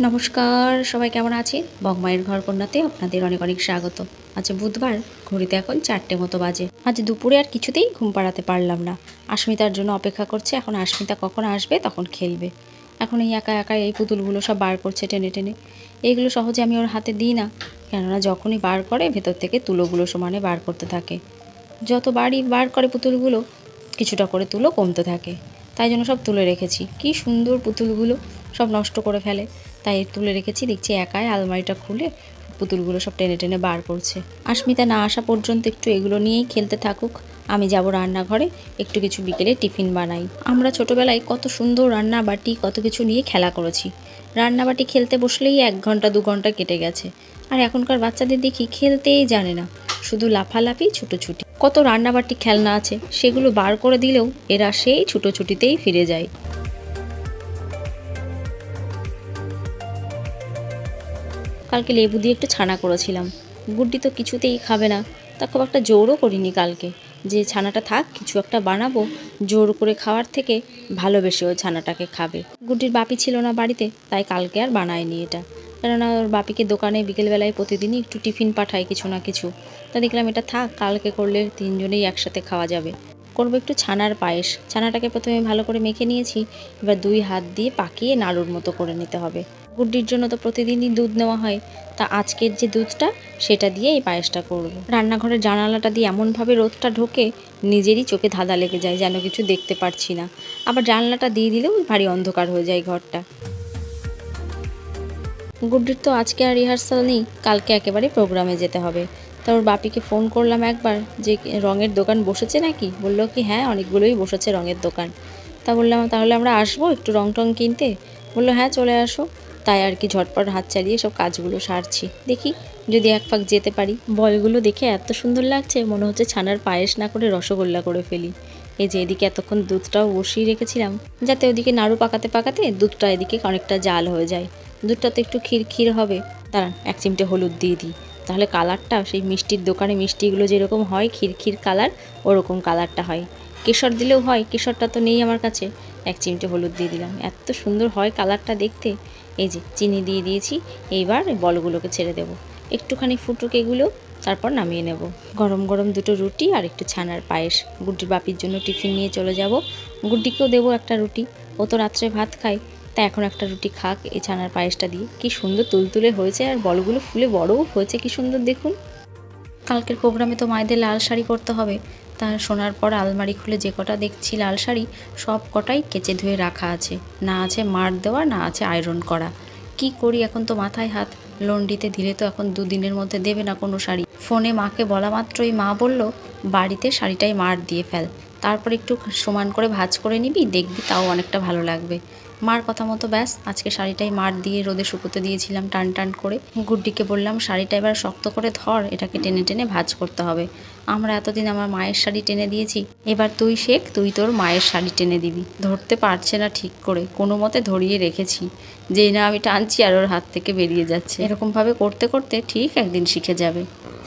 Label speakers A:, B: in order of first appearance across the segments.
A: নমস্কার, সবাই কেমন আছে বগমায়ের ঘর কন্যাতে আপনাদের অনেক অনেক স্বাগত। আজ বুধবার, ঘড়িতে এখন চারটে মতো বাজে। আজ দুপুরে আর কিছুতেই ঘুম পাড়াতে পারলাম না। আস্মিতার জন্য অপেক্ষা করছে, এখন আস্মিতা কখন আসবে তখন খেলবে। এখন এই একা একা এই পুতুলগুলো সব বার করছে টেনে টেনে। এইগুলো সহজে আমি ওর হাতে দিই না, কেননা যখনই বার করে ভেতর থেকে তুলোগুলো সমানে বার করতে থাকে। যত বাড়ি বার করে পুতুলগুলো, কিছুটা করে তুলো কমতে থাকে। তাই জন্য সব তুলে রেখেছি। কি সুন্দর পুতুলগুলো সব নষ্ট করে ফেলে। তাই তুলে রেখেছি, দেখছি একাই আলমারিটা খুলে পুতুলগুলো সব টেনে টেনে বার করছে। আস্মিতা না আসা পর্যন্ত একটু এগুলো নিয়েই খেলতে থাকুক। আমি যাব রান্নাঘরে, একটু কিছু বিকেলে টিফিন বানাই। আমরা ছোটবেলায় কত সুন্দর রান্না বাটি কত কিছু নিয়ে খেলা করেছি। রান্না বাটি খেলতে বসলেই এক ঘণ্টা, দু ঘণ্টা কেটে গেছে। আর এখনকার বাচ্চাদের দেখি খেলতেই জানে না, শুধু লাফালাফি, ছুটোছুটি। কত রান্নাবাটি, খেলনা আছে, সেগুলো বার করে দিলেও এরা সেই ছুটোছুটিতেই ফিরে যায়। কালকে লেবু দিয়ে একটু ছানা করেছিলাম। গুড্ডি তো কিছুতেই খাবে না। তা খুব একটা জোরও করিনি কালকে। যে ছানাটা থাক, কিছু একটা বানাবো, জোর করে খাওয়ার থেকে ভালোবেসে ওই ছানাটাকে খাবে। গুড্ডির বাপি ছিল না বাড়িতে, তাই কালকে আর বানায়নি এটা। কেননা ওর বাপিকে দোকানে বিকেলবেলায় প্রতিদিনই একটু টিফিন পাঠায় কিছু না কিছু। তা দেখলাম এটা থাক, কালকে করলে তিনজনেই একসাথে খাওয়া যাবে। করব একটু ছানার পায়েস। ছানাটাকে প্রথমে ভালো করে মেখে নিয়েছি। এবার দুই হাত দিয়ে পাকিয়ে নাড়ুর মতো করে নিতে হবে। গুড্ডির জন্য তো প্রতিদিনই দুধ নেওয়া হয়। তা আজকের যে দুধটা, সেটা দিয়ে এই পায়েসটা করব। রান্নাঘরের জানালাটা দিয়ে এমনভাবে রোদটা ঢোকে, নিজেরই চোখে ধাঁধা লেগে যায়, যেন কিছু দেখতে পারছি না। আবার জানলাটা দিয়ে দিলেও ভারী অন্ধকার হয়ে যায় ঘরটা। গুড্ডির তো আজকে আর রিহার্সাল নেই, কালকে একেবারে প্রোগ্রামে যেতে হবে। তা ওর বাপিকে ফোন করলাম একবার, যে রঙের দোকান বসেছে নাকি? বলল কি হ্যাঁ অনেকগুলোই বসেছে রঙের দোকান। তা বললাম, তাহলে আমরা আসব একটু রং টং কিনতে? বলল হ্যাঁ চলে আসো। তাই আর কি ঝটপট হাত চালিয়ে সব কাজগুলো সারছি। দেখি যদি এক ফাঁক যেতে পারি। বলগুলো দেখে এত সুন্দর লাগছে, মনে হচ্ছে ছানার পায়েস না করে রসগোল্লা করে ফেলি। এই যে এদিকে এতক্ষণ দুধটাও বসিয়ে রেখেছিলাম, যাতে ওদিকে নাড়ু পাকাতে পাকাতে দুধটা এদিকে অনেকটা জাল হয়ে যায়। দুধটা তো একটু ক্ষীর হবে। দাঁড়ান, এক চিমটে হলুদ দিয়ে দিই। তাহলে কালারটা, সেই মিষ্টির দোকানে মিষ্টিগুলো যেরকম হয় ক্ষীর কালার, ওরকম কালারটা হয়। কেশর দিলেও হয়, কেশরটা তো নেই আমার কাছে। এক চিমটে হলুদ দিয়ে দিলাম। এত সুন্দর হয় কালারটা দেখতে। এই যে, চিনি দিয়ে দিয়েছি। এইবার বলগুলোকে ছেড়ে দেবো। একটুখানি ফুটুক এগুলো, তারপর নামিয়ে নেব। গরম গরম দুটো রুটি আর একটু ছানার পায়েস। গুড্ডির বাপির জন্য টিফিন নিয়ে চলে যাব। গুড্ডিকেও দেবো একটা রুটি। ও তো রাত্রে ভাত খায়। তা এখন একটা রুটি খাক এই ছানার পায়েসটা দিয়ে। কি সুন্দর তুলতুলে হয়েছে আর বলগুলো ফুলে বড়ও হয়েছে। কি সুন্দর দেখুন। কালকের প্রোগ্রামে তো মায়েদের লাল শাড়ি পরতে হবে। তা শোনার পর আলমারি খুলে যে কটা দেখছি লাল শাড়ি, সব কটাই কেচে ধুয়ে রাখা আছে। না আছে মার দেওয়া, না আছে আয়রন করা। কি করি এখন তো মাথায় হাত? লন্ডিতে দিলে তো এখন দুদিনের মধ্যে দেবে না কোনো শাড়ি। ফোনে মাকে বলা মাত্রই মা বলল, বাড়িতে শাড়িটাই মার দিয়ে ফেল। তারপর একটু সমান করে ভাজ করে নিবি, দেখবি তাও অনেকটা ভালো লাগবে। মার কথা মতো ব্যাস, আজকে শাড়িটাই মার দিয়ে রোদে শুকোতে দিয়েছিলাম টান টান করে। গুড্ডিকে বললাম, শাড়িটা এবার শক্ত করে ধর, এটাকে টেনে টেনে ভাজ করতে হবে। আমরা এতদিন আমার মায়ের শাড়ি টেনে দিয়েছি, এবার তুই শেখ, তুই তোর মায়ের শাড়ি টেনে দিবি। ধরতে পারছে না ঠিক করে, কোনো মতে ধরিয়ে রেখেছি। যেই না আমি টানছি আর ওর হাত থেকে বেরিয়ে যাচ্ছে। এরকমভাবে করতে করতে ঠিক একদিন শিখে যাবে।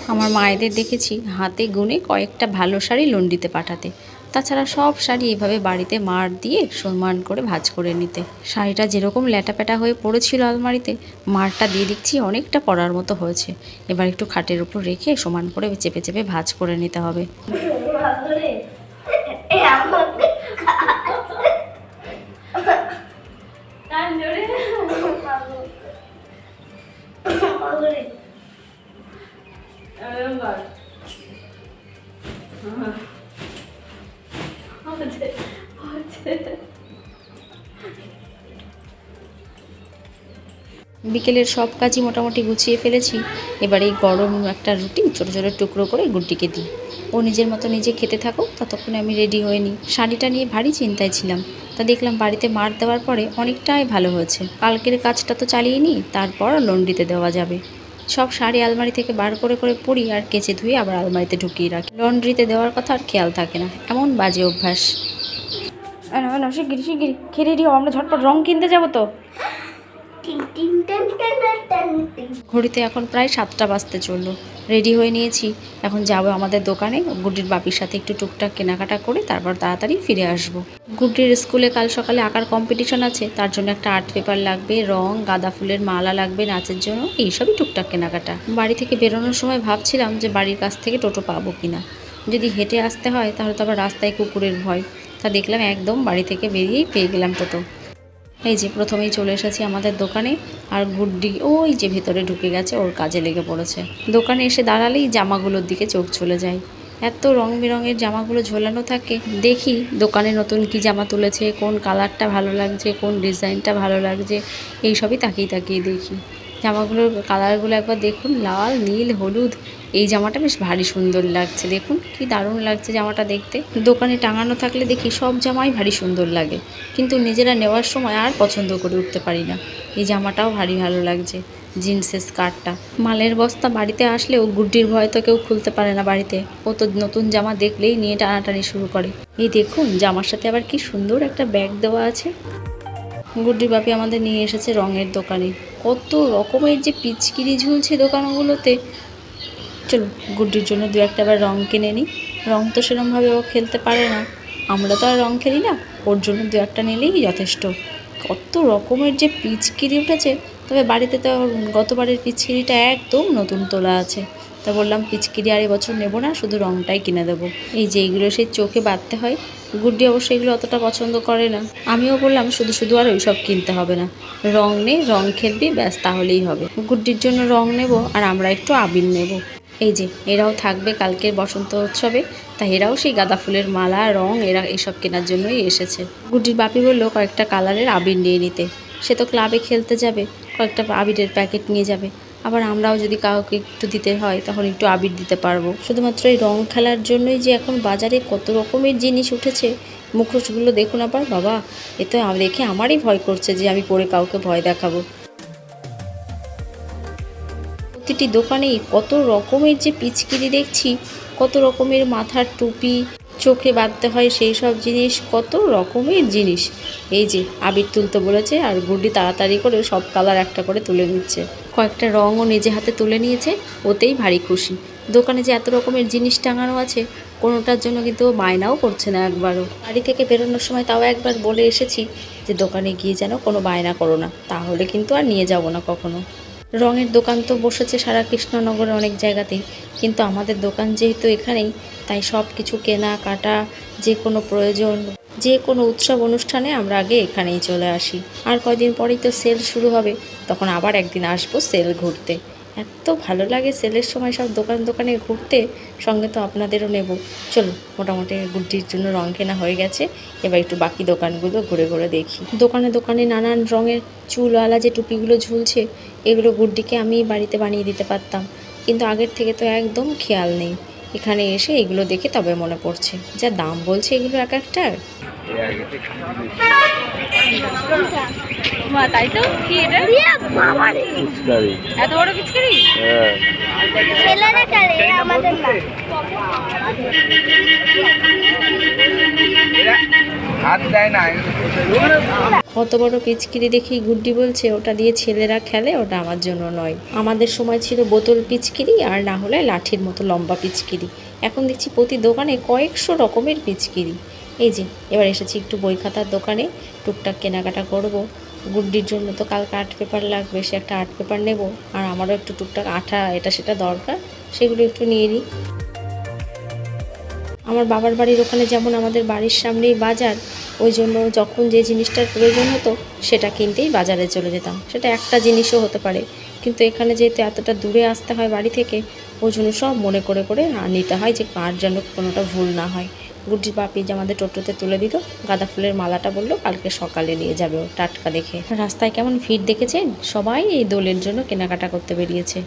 A: আমার মায়েদের দেখেছি হাতে গুনে কয়েকটা ভালো শাড়ি লন্ডিতে পাঠাতে। তাছাড়া সব শাড়ি এভাবে বাড়িতে মার দিয়ে সমান করে ভাজ করে নিতে। শাড়িটা যেরকম ল্যাটাপ্যাটা হয়ে পড়েছিল আলমারিতে, মারটা দিয়ে দেখছি অনেকটা পরার মতো হয়েছে। এবার একটু খাটের উপর রেখে সমান করে চেপে চেপে ভাজ করে নিতে হবে। বিকেলের সব কাজই মোটামুটি গুছিয়ে ফেলেছি। এবার এই গরম একটা রুটি, ছোটো ছোটো টুকরো করে গুড্ডিকে দিই। ও নিজের মতো নিজে খেতে থাকুক, ততক্ষণে আমি রেডি হয়ে নিই। শাড়িটা নিয়ে ভারী চিন্তায় ছিলাম। তা দেখলাম বাড়িতে মার দেওয়ার পরে অনেকটাই ভালো হয়েছে। কালকের কাজটা তো চালিয়ে নিই, তারপর লন্ড্রিতে দেওয়া যাবে। সব শাড়ি আলমারি থেকে বার করে করে পরি আর কেচে ধুয়ে আবার আলমারিতে ঢুকিয়ে রাখি। লন্ড্রিতে দেওয়ার কথা আর খেয়াল থাকে না। এমন বাজে অভ্যাস। না না শিগগিরি শিগগিরি খেয়ে দিও আমরা ঝটপট রং কিনতে যাব তো।
B: টিং টিং টেন টেন টেন।
A: ঘড়িতে এখন প্রায় সাতটা বাজতে চলল। রেডি হয়ে নিয়েছি। এখন যাব আমাদের দোকানে। গুড্ডির বাপির সাথে একটু টুকটাক কেনাকাটা করে তারপর তাড়াতাড়ি ফিরে আসব। গুড্ডির স্কুলে কাল সকালে আঁকার কম্পিটিশন আছে। তার জন্য একটা আর্ট পেপার লাগবে, রং, গাঁদা ফুলের মালা লাগবে, নাচের জন্য। এইসবই টুকটাক কেনাকাটা। বাড়ি থেকে বেরোনোর সময় ভাবছিলাম যে বাড়ির কাছ থেকে টোটো পাবো কিনা। যদি হেঁটে আসতে হয় তাহলে তো আবার রাস্তায় কুকুরের ভয়। তা দেখলাম একদম বাড়ি থেকে বেরিয়েই পেয়ে গেলাম টোটো। এই যে প্রথমেই চলে এসেছি আমাদের দোকানে, আর গুড্ডি ওই যে ভেতরে ঢুকে গেছে, ওর কাজে লেগে পড়েছে। দোকানে এসে দাঁড়ালেই জামাগুলোর দিকে চোখ চলে যায়। এত রং বেরঙের জামাগুলো ঝোলানো থাকে। দেখি দোকানে নতুন কি জামা তুলেছে, কোন কালারটা ভালো লাগছে, কোন ডিজাইনটা ভালো লাগছে, এইসবই তাকিয়ে তাকিয়ে দেখি। জামাগুলোর কালারগুলো একবার দেখুন, লাল, নীল, হলুদ। এই জামাটা বেশ ভারী সুন্দর লাগছে, দেখুন কি দারুণ লাগছে জামাটা দেখতে। দোকানে টাঙানো থাকলে দেখি সব জামাই ভারী সুন্দর লাগে, কিন্তু নিজেরা নেওয়ার সময় আর পছন্দ করে উঠতে পারি না। এই জামাটাও ভারী ভালো লাগছে, জিন্সের স্কার্টটা। মালের বস্তা বাড়িতে আসলেও গুড্ডির ভয় তো কেউ খুলতে পারে না বাড়িতে। ও তো নতুন জামা দেখলেই নিয়ে টানাটানি শুরু করে। এই দেখুন, জামার সাথে আবার কি সুন্দর একটা ব্যাগ দেওয়া আছে। গুড্ডির বাপি আমাদের নিয়ে এসেছে রঙের দোকানে। কত রকমের যে পিচকিরি ঝুলছে দোকানগুলোতে। চলো, গুড্ডির জন্য দু একটা আবার রঙ কিনে নিই। রঙ তো সেরমভাবে ও খেলতে পারে না। আমরা তো আর রঙ খেলি না। ওর জন্য দু একটা নিলেই যথেষ্ট। কত রকমের যে পিচকিরি উঠেছে। তবে বাড়িতে তো গতবারের পিচকিরিটা একদম নতুন তোলা আছে। তা বললাম, পিচকিরি আর এবছর নেব না, শুধু রংটাই কিনে দেবো। এই যে এইগুলো সেই চোখে বাঁধতে হয়, গুড্ডি অবশ্য এগুলো অতটা পছন্দ করে না। আমিও বললাম, শুধু শুধু আর ওইসব কিনতে হবে না, রং নে, রং খেলবি, ব্যাস তাহলেই হবে। গুড্ডির জন্য রং নেব আর আমরা একটু আবির নেব। এই যে, এরাও থাকবে কালকের বসন্ত উৎসবে, তা এরাও সেই গাঁদা ফুলের মালা, রং, এরা এসব কেনার জন্যই এসেছে। গুড্ডির বাপি বলল, কয়েকটা কালারের আবির নিয়ে নিতে। সে তো ক্লাবে খেলতে যাবে, কয়েকটা আবিরের প্যাকেট নিয়ে যাবে। আবার আমরাও যদি কাউকে একটু দিতে হয়, তখন একটু আবির দিতে পারব। শুধুমাত্র এই রং খেলার জন্যই যে এখন বাজারে কত রকমের জিনিস উঠেছে মুখোশগুলো দেখুন আবার, বাবা! এ তো দেখে আমারই ভয় করছে যে আমি পরে কাউকে ভয় দেখাবো। প্রতিটি দোকানেই কত রকমের যে পিচকিরি দেখছি, কত রকমের মাথার টুপি, চোখে বাঁধতে হয় সেই সব জিনিস, কত রকমের জিনিস। এই যে, আবির তুলতে বলেছে আর গুড্ডি তাড়াতাড়ি করে সব কালার একটা করে তুলে নিচ্ছে। কয়েকটা রঙও নিজে হাতে তুলে নিয়েছে, ওতেই ভারী খুশি। দোকানে যে এত রকমের জিনিস টাঙানো আছে, কোনোটার জন্য কিন্তু বায়নাও করছে না একবারও। বাড়ি থেকে বেরোনোর সময় তাও একবার বলে এসেছি যে, দোকানে গিয়ে যেন কোনো বায়না করো না, তাহলে কিন্তু আর নিয়ে যাব না কখনো। রঙের দোকান তো বসেছে সারা কৃষ্ণনগরে অনেক জায়গাতেই, কিন্তু আমাদের দোকান যেহেতু এখানেই, তাই সব কিছু কেনা, কাটা, যে কোনো প্রয়োজন। যে কোনো উৎসব অনুষ্ঠানে আমরা আগে এখানেই চলে আসি। আর কয়দিন পরেই তো সেল শুরু হবে। তখন আবার একদিন আসব সেল ঘুরতে। এত ভালো লাগে সেলের সময় সব দোকান দোকানে ঘুরতে। সঙ্গে তো আপনাদেরও নেব। চলো মোটামুটি গুড্ডির জন্য রং কেনা হয়ে গেছে। এবার একটু বাকি দোকানগুলো ঘুরে ঘুরে দেখি। দোকানে দোকানে নানান রঙের চুলওয়ালা যে টুপিগুলো ঝুলছে, এগুলো গুড্ডিকে আমি বাড়িতে বানিয়ে দিতে পারতাম। কিন্তু আগের থেকে তো একদম খেয়াল নেই। এখানে এসে এগুলো দেখে তবে মনে পড়ছে। যা দাম বলছে এগুলো এক একটার
B: তাই তো? কি এটা? এত বড় পিচকারি
C: হ্যাঁ।
D: ছেলেরা আমাদের না
C: হাত দেয় না।
A: কত বড় পিচকিরি দেখি গুড্ডি বলছে, ওটা দিয়ে ছেলেরা খেলে, ওটা আমার জন্য নয়। আমাদের সময় ছিল বোতল পিচকিরি আর না হলে লাঠির মতো লম্বা পিচকিরি। এখন দেখছি প্রতি দোকানে কয়েকশো রকমের পিচকিরি। এই যে, এবার এসেছি একটু বই খাতার দোকানে, টুকটাক কেনাকাটা করব। গুড্ডির জন্য তো কালকে আর্ট পেপার লাগবে, সে একটা আর্ট পেপার নেব। আর আমারও একটু টুকটাক আঠা, এটা সেটা দরকার, সেগুলো একটু নিয়ে নিই। আমার বাবার বাড়ির ওখানে যেমন আমাদের বাড়ির সামনেই বাজার, ওই জন্য যখন যে জিনিসটার প্রয়োজন হতো, সেটা কিনতেই বাজারে চলে যেতাম। সেটা একটা জিনিসও হতে পারে। কিন্তু এখানে যেহেতু এতটা দূরে আসতে হয় বাড়ি থেকে, ওই জন্য সব মনে করে করে নিতে হয় যে কার যেন কোনোটা ভুল না হয়। গুড্ডির বাপি যে আমাদের টোটোতে তুলে দিল, গাঁদা ফুলের মালাটা বলল, কালকে সকালে নিয়ে যাবে ও টাটকা দেখে। রাস্তায় কেমন ভিড় দেখেছেন? সবাই এই দোলের জন্য কেনাকাটা করতে বেরিয়েছে।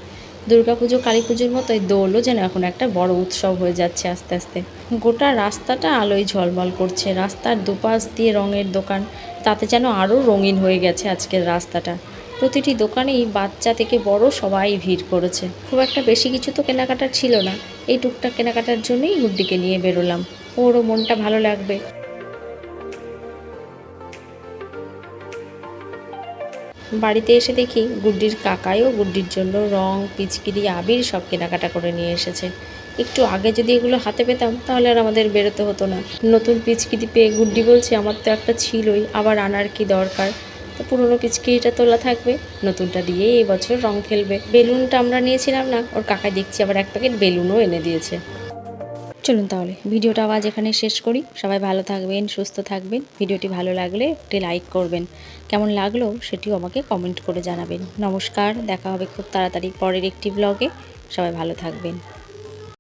A: দুর্গাপুজো কালী পুজোর মতো এই দোলও যেন এখন একটা বড় উৎসব হয়ে যাচ্ছে আস্তে আস্তে। গোটা রাস্তাটা আলোয় ঝলমল করছে। রাস্তার দুপাশ দিয়ে রঙের দোকান, তাতে যেন আরও রঙিন হয়ে গেছে আজকের রাস্তাটা। প্রতিটি দোকানেই বাচ্চা থেকে বড় সবাই ভিড় করেছে। খুব একটা বেশি কিছু তো কেনাকাটার ছিল না। এই টুকটাক কেনাকাটার জন্যই গুড্ডিকে নিয়ে বেরোলাম। ওরও মনটা ভালো লাগবে। বাড়িতে এসে দেখি গুড্ডির কাকাইও গুড্ডির জন্য রং, পিচকিরি, আবির সব কেনাকাটা করে নিয়ে এসেছে। একটু আগে যদি এগুলো হাতে পেতাম, তাহলে আর আমাদের বেরোতে হতো না। নতুন পিচকিরি পেয়ে গুড্ডি বলছে, আমার তো একটা ছিলই, আবার আনার কি দরকার? তো পুরনো পিচকিরিটা তোলা থাকবে, নতুনটা দিয়ে এই বছর রং খেলবে। বেলুনটা আমরা নিয়েছিলাম না? ওর কাকা দেখছি, আবার এক প্যাকেট বেলুনও এনে দিয়েছে। চলুন তাহলে, ভিডিওটা আজ এখানে শেষ করি। সবাই ভালো থাকবেন, সুস্থ থাকবেন। ভিডিওটি ভালো লাগলে একটি লাইক করবেন। কেমন লাগল সেটিও আমাকে কমেন্ট করে জানাবেন। নমস্কার, দেখা হবে খুব তাড়াতাড়ি পরের একটি ব্লগে। সবাই ভালো থাকবেন।